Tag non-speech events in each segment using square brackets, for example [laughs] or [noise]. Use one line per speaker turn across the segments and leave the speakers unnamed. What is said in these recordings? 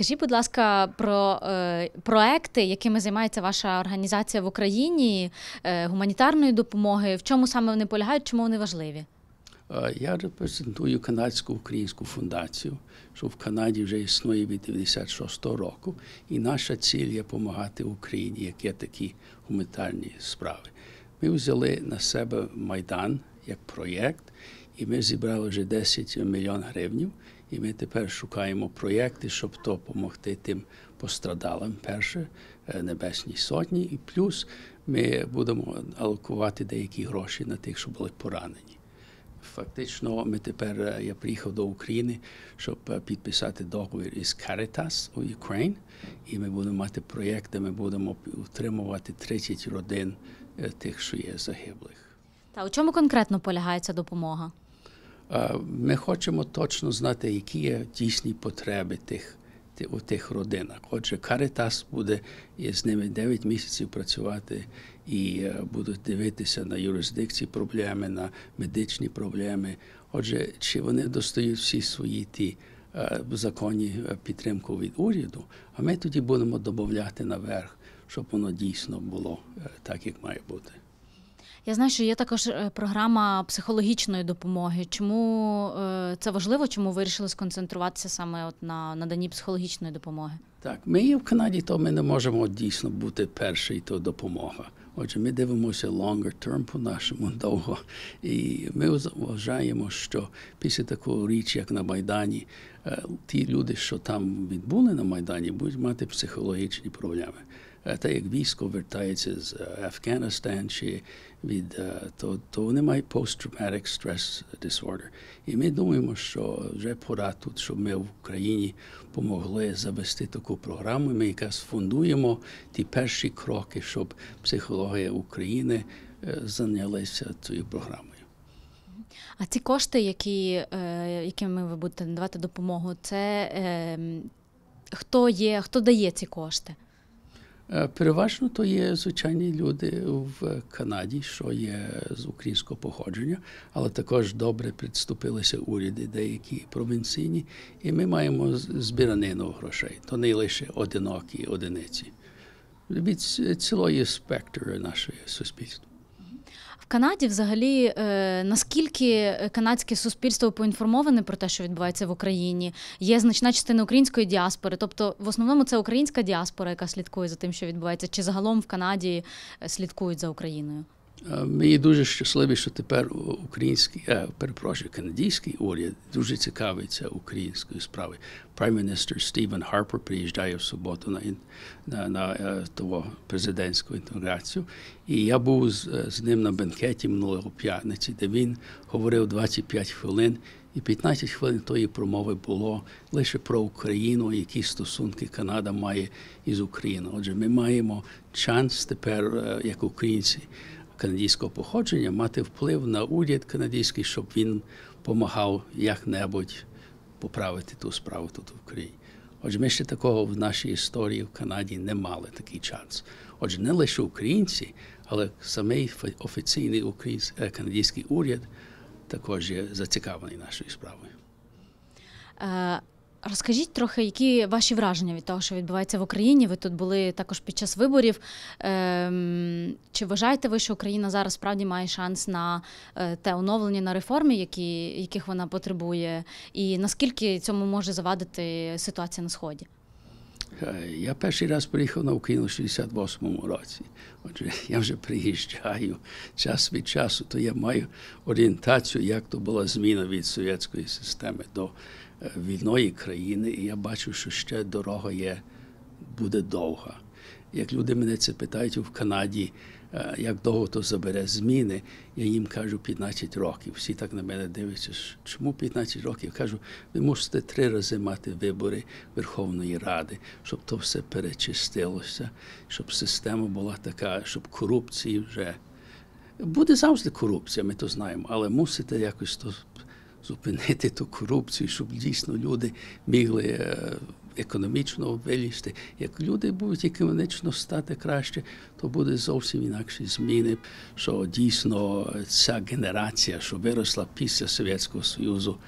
Скажіть, будь ласка, про е, проекти, якими займається ваша організація в Україні, е, гуманітарної допомоги. В чому саме вони полягають, чому вони важливі?
Е, Я репрезентую канадську українську фундацію, що в Канаді вже існує від 96-го року, і наша ціль є допомагати Україні, як є такі гуманітарні справи. Ми взяли на себе майдан як проєкт, і ми зібрали вже 10 мільйон гривень. І ми тепер шукаємо проєкти, щоб допомогти тим пострадалим. Перше е, небесній сотні, і плюс ми будемо алокувати деякі гроші на тих, що були поранені. Фактично, ми тепер е, я приїхав до України, щоб е, підписати договір із Caritas у Україні, і ми будемо мати проєкт, де ми будемо утримувати 30 родин тих, що є загиблих.
Та у чому конкретно полягає ця допомога?
Е, Ми хочемо точно знати, які є дійсні потреби тих у тих родинах. Отже, Caritas буде з ними 9 місяців працювати і е, будуть дивитися на юрисдикції проблеми, на медичні проблеми. Отже, чи вони достають всі свої ті е, законні підтримку від уряду, а ми тоді будемо додати наверх, щоб воно дійсно було так, як має бути.
Я знаю, що є також е, програма психологічної допомоги. Чому е, це важливо? Чому вирішили сконцентруватися саме от на наданні психологічної допомоги?
Так, ми в Канаді, то ми не можемо дійсно бути перший, то допомога. Отже, ми дивимося longer term по нашому [laughs] довго. І ми вважаємо, що після такої річ, як на Майдані, е, ті люди, що там відбули на Майдані, будуть мати психологічні проблеми. Е, Та як військо вертається з е, Афганістан чи від е, то, то вони мають post-traumatic stress disorder. І ми думаємо, що вже пора тут, щоб ми в Україні помогли завести таку програму. Ми якраз фундуємо ті перші кроки, щоб психологія України зайнялася цією програмою.
А ці кошти, які, якими ви будете надавати допомогу, це е, хто є, хто дає ці кошти?
Е, Переважно то є звичайні люди в Канаді, що є з українського походження, але також добре підступилися уряди, деякі провінційні, і ми маємо збіранину грошей. То не лише одинокі одиниці. Від цілої спектру нашого суспільства.
Канаді, взагалі, е, наскільки канадське суспільство поінформоване про те, що відбувається в Україні, є значна частина української діаспори. Тобто, в основному це українська діаспора, яка слідкує за тим, що відбувається, чи загалом в Канаді е, слідкують за Україною.
Ми дуже щасливі, що тепер український, е, перепрошую, канадський уряд дуже цікавиться українською справою. Minister Стівен Харпер приїжджає в суботу на, на, на е, того президентську інтеграцію. І я був з, е, з ним на бенкеті минулого п'ятниці, де він говорив 25 хвилин. І 15 хвилин тої промови було лише про Україну, які стосунки Канада має із Україною. Отже, ми маємо шанс тепер, як українці, канадського походження мати вплив на уряд канадський, щоб він допомагав як-небудь поправити ту справу тут в Україні. Отже, ми ще такого в нашій історії в Канаді не мали такий шанс. Отже, не лише українці, але самий офіційний український е, канадський уряд також є зацікавлений нашою справою.
Розкажіть трохи, які ваші враження від того, що відбувається в Україні? Ви тут були також під час виборів. Ем, Чи вважаєте ви, що Україна зараз справді має шанс на е, те оновлення на реформи, які, яких вона потребує? І наскільки цьому може завадити ситуація на сході?
Я перший раз приїхав на Україну в 68-му році. Отже, я вже приїжджаю час від часу, то я маю орієнтацію, як то була зміна від совєтської системи до вільної країни. І я бачу, що ще дорога є, буде довга. Як люди мене це питають в Канаді, як довго то забере зміни, я їм кажу 15 років. Всі так на мене дивляться, чому 15 років? Я кажу, ви мусите три рази мати вибори Верховної Ради, щоб то все перечистилося, щоб система була така, щоб корупції вже. Буде завжди корупція, ми то знаємо, але мусите якось то зупинити ту корупцію, щоб дійсно люди могли е, економічно вилізти. Як люди будуть економічно стати краще, то буде зовсім інакші зміни, що дійсно ця генерація, що виросла після Совєтського Союзу,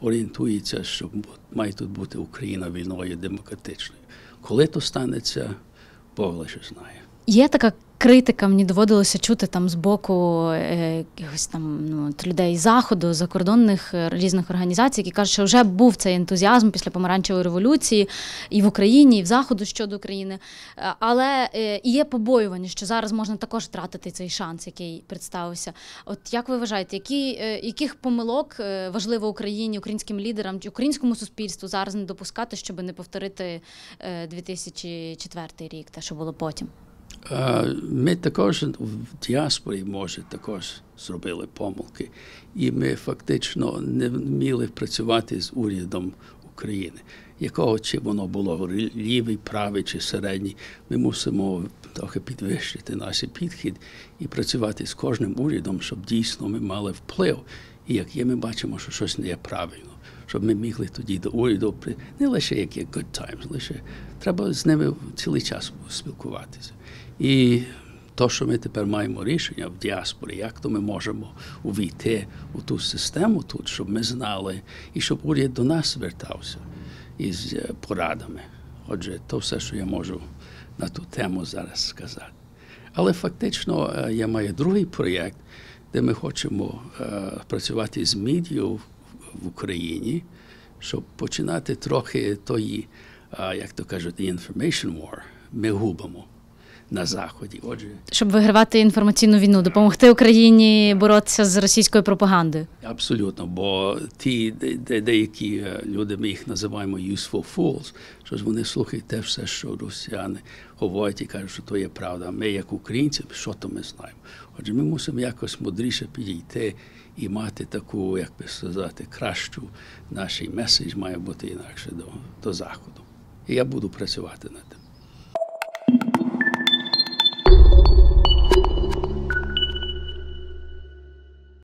орієнтується, що має тут бути Україна вільною демократичною. Коли то станеться, Бог лише знає.
Є така критика, мені доводилося чути там з боку е, якихось там ну, людей заходу, закордонних е, різних організацій, які кажуть, що вже був цей ентузіазм після помаранчевої революції і в Україні, і в Заходу щодо України. Е, Але і є побоювання, що зараз можна також втратити цей шанс, який представився. От як ви вважаєте, які, яких помилок важливо Україні, українським лідерам чи українському суспільству зараз не допускати, щоб не повторити е, 2004 рік, те, що було потім?
Ми також в діаспорі, може, також зробили помилки, і ми фактично не вміли працювати з урядом України. Якого чи воно було лівий, правий чи середній, ми мусимо трохи підвищити наш підхід і працювати з кожним урядом, щоб дійсно ми мали вплив. І як є, ми бачимо, що щось не є правильно, щоб ми могли тоді до уряду при не лише як good times, лише треба з ними цілий час спілкуватися. І то, що ми тепер маємо рішення в діаспорі, як то ми можемо увійти у ту систему тут, щоб ми знали, і щоб уряд до нас звертався із е, порадами. Отже, то все, що я можу на ту тему зараз сказати. Але фактично е, я маю другий проєкт, де ми хочемо е, працювати з медією в- Україні, щоб починати трохи тої, як то кажуть, information war. Ми губимо на Заході. Отже,
Щоб вигравати інформаційну війну, допомогти Україні боротися з російською пропагандою.
Абсолютно, бо ті де, де, деякі е, люди, ми їх називаємо useful fools, що ж вони слухають те все, що росіяни говорять і кажуть, що то є правда. Ми, як українці, що то ми знаємо. Отже, ми мусимо якось мудріше підійти і мати таку, як би сказати, кращу наш меседж має бути інакше до, до заходу. І я буду працювати над тим.